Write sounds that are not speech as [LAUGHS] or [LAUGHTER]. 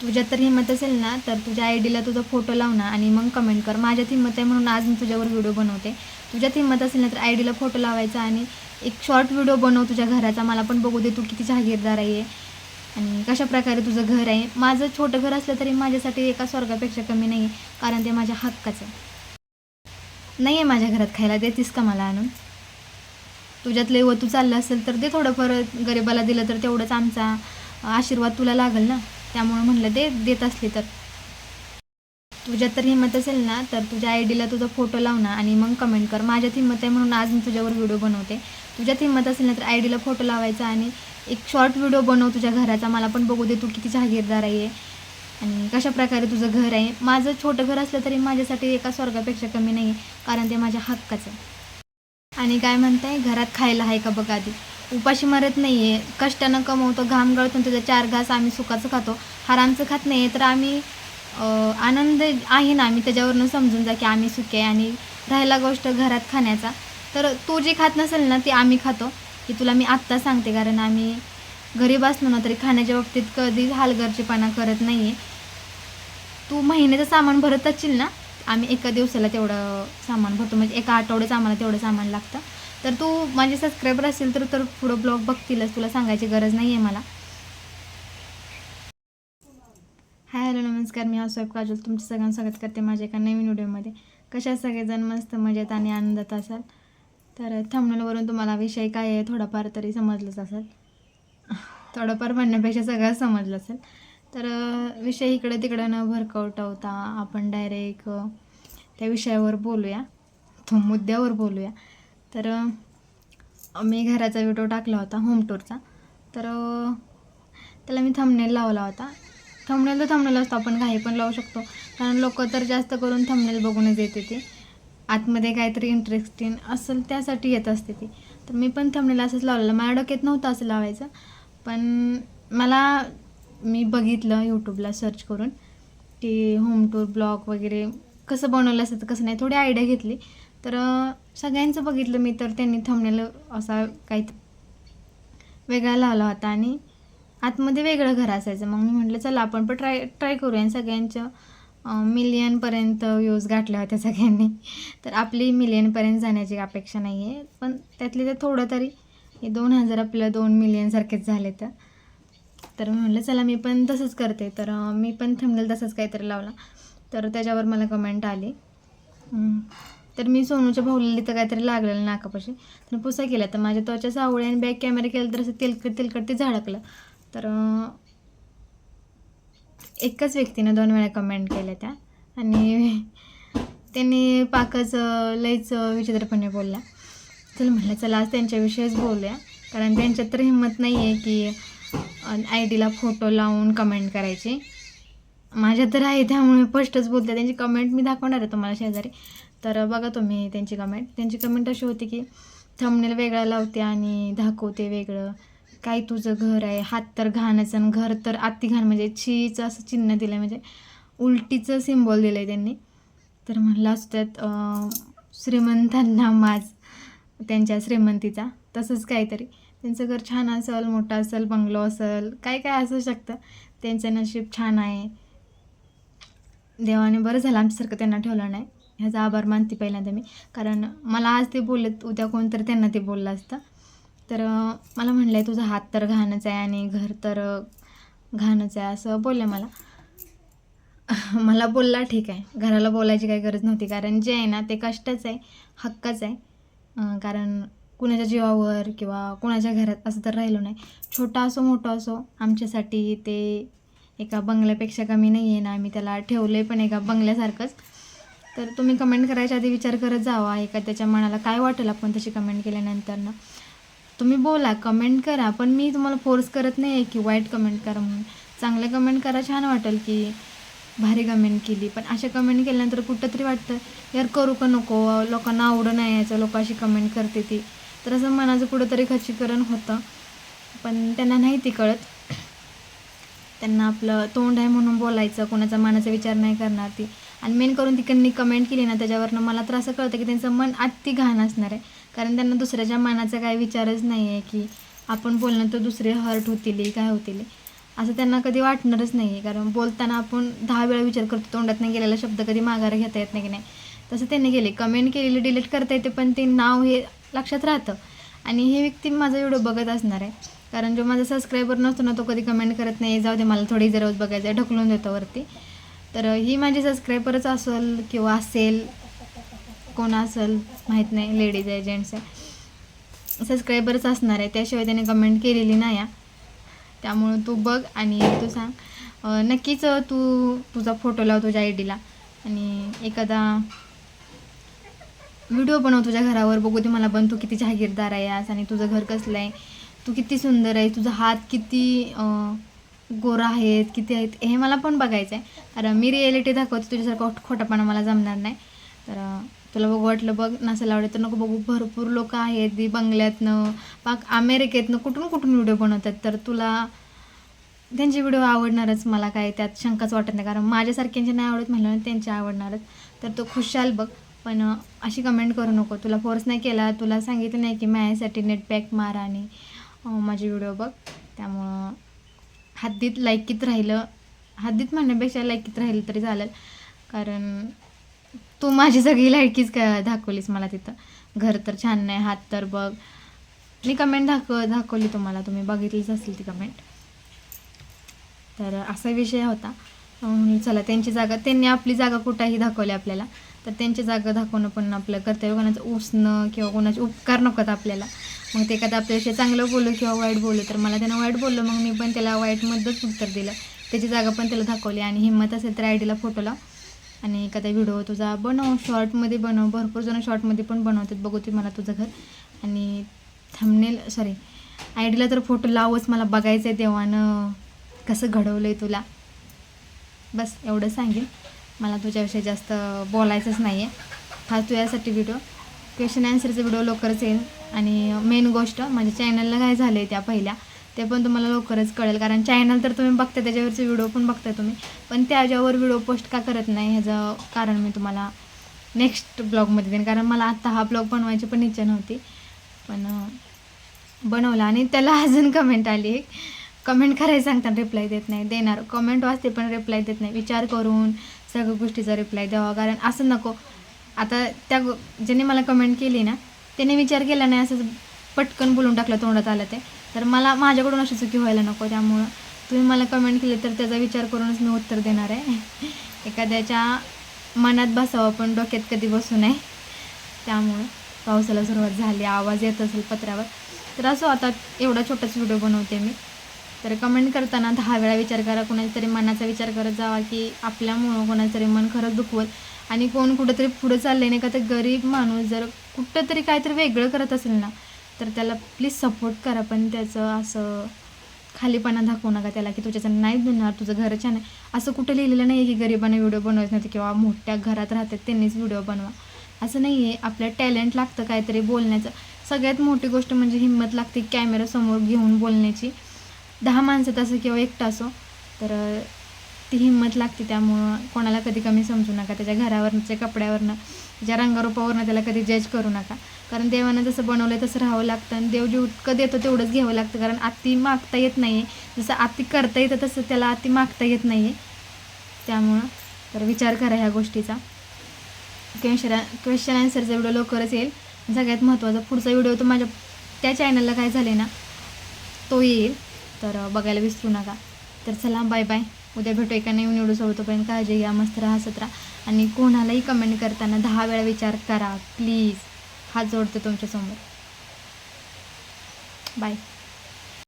तुझ्यात तर हिंमत असेल ना तर तुझ्या आय डीला तुझा फोटो लाव ना आणि मग कमेंट कर. माझ्यात हिंमत आहे म्हणून आज मी तुझ्यावर व्हिडिओ बनवते. तुझ्यात हिंमत असेल ना तर आय डीला फोटो लावायचा आणि एक शॉर्ट व्हिडिओ बनव तुझ्या घराचा. मला पण बघू दे तू किती जहागीरदार आहे. आणि कशा प्रकारे तुझं घर आहे. माझं छोटं घर असलं तरी माझ्यासाठी एका स्वर्गापेक्षा कमी नाही आहे कारण ते माझ्या हक्काचं आहे. नाही आहे माझ्या घरात खायला. देतीस का मला आणून? तुझ्यात लय वतू चाललं असेल तर दे थोडंफार. गरिबाला दिलं तर तेवढंच आमचा आशीर्वाद तुला लागेल ना? त्यामुळे म्हणलं दे देत असली तर. तुझ्यात तर हिंमत असेल ना तर तुझ्या आय डीला तुझा फोटो लाव ना आणि मग कमेंट कर. माझ्यात हिंमत आहे म्हणून आज मी तुझ्यावर व्हिडिओ बनवते. तुझ्यात हिंमत असेल ना तर आय डीला फोटो लावायचा आणि एक शॉर्ट व्हिडिओ बनव तुझ्या घराचा. मला पण बघू दे तू किती जहागीरदार आहे. आणि कशा प्रकारे तुझं घर आहे. माझं छोटं घर असलं तरी माझ्यासाठी एका स्वर्गापेक्षा कमी नाही आहे कारण ते माझ्या हक्काचं आहे. आणि काय म्हणताय? घरात खायला आहे का बघा आधी? उपाशी मरत नाही आहे कष्टानं कमवतो घाम गळतो त्याचा चार घास आम्ही सुखाचं खातो. हरामचं खात नाही तर आम्ही आनंद आहे ना आम्ही त्याच्यावरनं समजून जा की आम्ही सुखी आहे आणि राहिला गोष्ट घरात खाण्याचा. तर तू जे खात नसेल ना ते आम्ही खातो. की तुला मी आत्ता सांगते कारण आम्ही गरीब असलो ना तरी खाण्याच्या बाबतीत कधी हालगर्जीपणा करत नाही आहे तू महिन्याचं सामान भरत असशील ना आम्ही एका दिवसाला तेवढं सामान भरतो. म्हणजे एका आठवड्याचं आम्हाला तेवढं सामान लागतं. तर तू माझे सबस्क्रायबर असेल तर तर पुढं ब्लॉग बघतीलच. तुला सांगायची गरज नाही आहे मला. हाय हॅलो नमस्कार. मी हाऊसवाईफ काजल तुमचं सगळ्यांना स्वागत करते माझ्या एका नवीन व्हिडिओमध्ये कशा सगळेजण? मस्त मजेत आणि आनंदात असाल? तर थंबनेलवरून तुम्हाला विषय काय आहे थोडाफार तरी समजलंच असेल. थोडंफार म्हणण्यापेक्षा सगळं समजलं असेल. तर विषय इकडं तिकडं न भरकवटवता आपण डायरेक्ट त्या विषयावर बोलूया. तो मुद्द्यावर बोलूया. तर मी घराचा व्हिडिओ टाकला होता होम टूरचा तर त्याला मी थंबनेल लावला होता. थंबनेल तर थंबनेल असतो आपण काही पण लावू शकतो. कारण लोक तर जास्त करून थंबनेल बघूनच येते ते. आतमध्ये काहीतरी इंटरेस्टिंग असेल त्यासाठी येत असते ती. तर मी पण थंबनेल असंच लावलेलं. माझ्या डोक्यात नव्हतं असं लावायचं. पण मला मी बघितलं यूट्यूबला सर्च करून की होम टूर ब्लॉग वगैरे कसं बनवलं असतं कसं नाही थोडी आयडिया घेतली. तर सगळ्यांचं बघितलं मी तर त्यांनी थांबलेलं असा काही वेगळा लावला होता आणि आतमध्ये वेगळं घर असायचं. मग मी म्हटलं चला आपण पण ट्राय ट्राय करूया. आणि सगळ्यांचं मिलियनपर्यंत व्ह्यूज गाठल्या होत्या सगळ्यांनी. तर आपली मिलियनपर्यंत जाण्याची अपेक्षा नाही आहे पण त्यातले ते थोडं तरी हे दोन हजार आपलं दोन मिलियनसारखेच झाले तर. तर मी म्हटलं चला मी पण तसंच करते. तर मी पण थंबनेल तसंच काहीतरी लावला. तर त्याच्यावर मला कमेंट आली. तर मी सोनूच्या भाऊला तर काहीतरी लागलेलं नाकापाशी. तर पुसा केला. तर माझ्या त्वचा सावळे आणि बॅक कॅमेरा केला तर असं तेलकट तेलकट ते झाडकलं. तर एकाच एकच व्यक्तीनं दोन वेळा कमेंट केल्या त्या. आणि त्यांनी पाकच लईच विचित्रपणे बोलल्या चल म्हटलं चला आज त्यांच्याविषयीच बोलूया. कारण त्यांच्यात तर हिंमत नाही आहे की आय डीला फोटो लावून कमेंट करायची. माझ्या तर आहे त्यामुळे स्पष्टच बोलते त्यांची कमेंट मी दाखवणार आहे तुम्हाला शेजारी. तर बघा तुम्ही त्यांची कमेंट त्यांची कमेंट अशी होती की थंबनेल वेगळा लावते आणि दाखवते वेगळं. काय तुझं घर आहे? हात तर घाणाचं आणि घर तर आत्ती घाण. म्हणजे छीचं असं चिन्ह दिलं आहे म्हणजे उलटीचं सिम्बॉल दिलं आहे त्यांनी. तर म्हणलं असं त्यात श्रीमंतांना माज त्यांच्या श्रीमंतीचा. तसंच काहीतरी. त्यांचं घर छान असेल मोठं असेल बंगलो असेल. काय काय असू शकतं. त्यांचं नशीब छान आहे. देवाने बरं झालं आमच्यासारखं त्यांना ठेवलं नाही. ह्याचा आभार मानते पहिल्यांदा मी. कारण मला आज ते बोललेत उद्या कोणतरी त्यांना ते बोललं असतं. तर मला म्हणलं आहे तुझा हात तर घाणच आहे आणि घर तर घाणच आहे असं बोलले मला. [LAUGHS] मला बोलला ठीक आहे. घराला बोलायची काही गरज नव्हती. कारण जे आहे ना ते कष्टच आहे हक्कच आहे. कारण कुणाच्या जीवावर किंवा कुणाच्या घरात असं तर राहिलो नाही. छोटा असो मोठा असो आमच्यासाठी ते एका बंगल्यापेक्षा कमी नाही आहे ना आम्ही त्याला ठेवलं आहे पण एका बंगल्यासारखंच. तर तुम्ही कमेंट करायच्या आधी विचार करत जावा एका त्याच्या मनाला काय वाटेल आपण तशी कमेंट केल्यानंतर ना तुम्ही बोला कमेंट करा पण मी तुम्हाला फोर्स करत नाही आहे की वाईट कमेंट करा म्हणून. चांगलं कमेंट करा छान वाटेल की भारी कमेंट केली. पण अशा कमेंट केल्यानंतर कुठं तरी वाटतं यार करू का नको लोकांना आवडं नाही यायचं लोक अशी कमेंट करते ती. तर असं मनाचं कुठंतरी खचीकरण होतं. पण त्यांना नाही ती कळत. त्यांना आपलं तोंड आहे म्हणून बोलायचं कोणाचा मनाचा विचार नाही करणार ती. आणि मेन करून तिकडनी कमेंट केली ना त्याच्यावरनं मला तर असं कळतं की त्यांचं मन अति घाण असणार आहे. कारण त्यांना दुसऱ्याच्या मनाचा काही विचारच नाही आहे की आपण बोलणं तर दुसरे हर्ट होतील काय होतील. असं त्यांना कधी वाटणारच नाही आहे कारण बोलताना आपण दहा वेळा विचार करतो तोंडात नाही गेलेला शब्द कधी माघारा घेता येत नाही की नाही. तसं त्यांनी केले कमेंट केलेली डिलीट करता येते पण ते नाव हे लक्षात राहतं. आणि हे व्यक्ती माझा व्हिडिओ बघत असणार आहे. कारण जो माझा सबस्क्रायबर नसतो ना तो कधी कमेंट करत नाही जाऊ दे मला थोडी जर रोज बघायचं आहे ढकलून देतो वरती. तर ही माझी सबस्क्रायबरच असेल किंवा असेल कोण असेल माहीत नाही लेडीज आहे जेंट्स आहे. सबस्क्रायबरच असणार आहे त्याशिवाय त्याने कमेंट केलेली नाही आहे. त्यामुळं तू बघ आणि तू सांग. नक्कीच तू तुझा फोटो लाव तुझ्या आय डीला आणि एखादा व्हिडिओ बनव तुझ्या घरावर बघू दे मला पण तू किती जहागीरदार आहे आज आणि तुझं घर कसलं आहे. तू किती सुंदर आहे तुझा हात किती गोरा आहेत किती आहेत हे मला पण बघायचं आहे कारण मी रिॲलिटी दाखवते तुझ्यासारखं खोटापणा मला जमणार नाही. तर तुला बघू वाटलं बघ नसेल आवडत तर नको बघू. भरपूर लोक आहेत ती बंगल्यातनं पाक अमेरिकेतनं कुठून कुठून व्हिडिओ बनवतात. तर तुला त्यांचे व्हिडिओ आवडणारच मला काय त्यात शंकाच वाटत नाही. कारण माझ्यासारख्यांचे नाही आवडत म्हणलं त्यांचे आवडणारच. तर तो खुशाल बघ. पण अशी कमेंट करू नको. तुला फोर्स नाही केला. तुला सांगितलं नाही की माझ्यासाठी नेट पॅक आणि माझे व्हिडिओ बघ. त्यामुळं हद्दीत लायकीत राहिलं. हद्दीत म्हणण्यापेक्षा लायकीत राहिलं तरी चालेल. कारण तू माझी सगळी लायकीच का दाखवलीस मला तिथं. घर तर छान नाही हात तर बघ. मी कमेंट दाखव दाखवली तुम्हाला. तुम्ही बघितलीच असेल ती कमेंट तर असा विषय होता. म्हणून चला त्यांची जागा त्यांनी आपली जागा कुठंही दाखवली आपल्याला. तर त्यांची जागा दाखवणं पण आपलं कर्तव्य कोणाचं उसणं किंवा कोणाचे उपकार नकोत आपल्याला. मग ते एखादं आपल्याविषयी चांगलं बोललं किंवा वाईट बोललं तर मला त्यानं वाईट बोललं मग मी पण त्याला वाईटमध्येच उत्तर दिलं. त्याची जागा पण त्याला दाखवली आणि हिंमत असेल तर आय डीला फोटो लाव. आणि एखादा व्हिडिओ तुझा बनव शॉर्टमध्ये बनव भरपूर जण शॉर्टमध्ये पण बनवतात. बघू ते मला तुझं घर. आणि थांबणेल सॉरी आय डीला तर फोटो लावच मला बघायचं आहे देवानं कसं घडवलं आहे तुला. बस एवढं सांगेन. मला तुझ्याविषयी जास्त बोलायचंच नाही आहे हा तुझ्यासाठी व्हिडिओ क्वेश्चन ॲन्सरचा व्हिडिओ लवकरच येईल. आणि मेन गोष्ट म्हणजे माझ्या चॅनलला काय झालं आहे त्या पहिल्या ते पण तुम्हाला लवकरच कळेल. कारण चॅनल तर तुम्ही बघता त्याच्यावरचे व्हिडिओ पण बघताय तुम्ही. पण त्याच्यावर व्हिडिओ पोस्ट का करत नाही ह्याचं कारण मी तुम्हाला नेक्स्ट ब्लॉगमध्ये देईन. कारण मला आत्ता हा ब्लॉग बनवायची पण इच्छा नव्हती. पण बनवला. आणि त्याला अजून कमेंट आली कमेंट करायला सांगताना रिप्लाय देत नाही. देणार. कमेंट वाचते पण रिप्लाय देत नाही. विचार करून सगळ्या गोष्टीचा रिप्लाय द्यावा. कारण असं नको. आता त्या गो ज्याने मला कमेंट केली ना त्याने विचार केला नाही असं पटकन बोलून टाकलं तोंडात आलं ते. तर मला माझ्याकडून अशी चुकी व्हायला नको. त्यामुळं तुम्ही मला कमेंट केली तर त्याचा विचार करूनच मी उत्तर देणार आहे. [LAUGHS] एखाद्याच्या मनात बसावं पण डोक्यात कधी बसू नये. त्यामुळं पावसाला सुरुवात झाली. आवाज येत असेल पत्र्यावर तर असं आता एवढा छोटाच व्हिडिओ बनवते मी. तर कमेंट करताना दहा वेळा विचार करा कोणाच्या तरी मनाचा विचार करत जावा की आपल्यामुळं कोणाचं तरी मन खरंच दुखवत आणि कोण कुठंतरी पुढं चाललंय नाही का तर गरीब माणूस जर कुठं तरी काहीतरी वेगळं करत असेल ना तर त्याला प्लीज सपोर्ट करा. पण त्याचं असं खालीपणा दाखवू नका त्याला की तुझ्याचं नाही देणार तुझं घर छान आहे असं कुठं लिहिलेलं नाही आहे की गरिबांना व्हिडिओ बनवायचं नाही किंवा मोठ्या घरात राहतात त्यांनीच व्हिडिओ बनवा. असं नाही आहे आपल्या टॅलेंट लागतं काहीतरी बोलण्याचं. सगळ्यात मोठी गोष्ट म्हणजे हिंमत लागते कॅमेरासमोर घेऊन बोलण्याची. दहा माणसात असो किंवा एकटा असो तर ती हिंमत लागते त्यामुळं कोणाला कधी कमी समजू नका. त्याच्या घरावरनं त्याच्या कपड्यावरनं त्याच्या रंगारूपावरनं त्याला कधी जज करू नका. कारण देवानं जसं बनवलं तसं राहावं लागतं आणि देव जितकं देतो तेवढंच घ्यावं लागतं. कारण आत्ती मागता येत नाही आहे जसं आत्ती करता येतं तसं त्याला आत्ती मागता येत नाही आहे त्यामुळं तर विचार करा ह्या गोष्टीचा. क्वेश्चन क्वेश्चन आन्सरचा व्हिडिओ लवकरच येईल. सगळ्यात महत्त्वाचा पुढचा व्हिडिओ तर माझ्या त्या चॅनलला काय झाले ना तो येईल. तर बघायला विसरू नका. तर चला बाय बाय. उद्या भेटू एका नवीन व्हिडिओ सोबतोपर्यंत काळजी घ्या मस्त राहा सतरा आणि कोणालाही कमेंट करताना दहा वेळा विचार करा. प्लीज हात जोडतो तुमच्यासमोर. बाय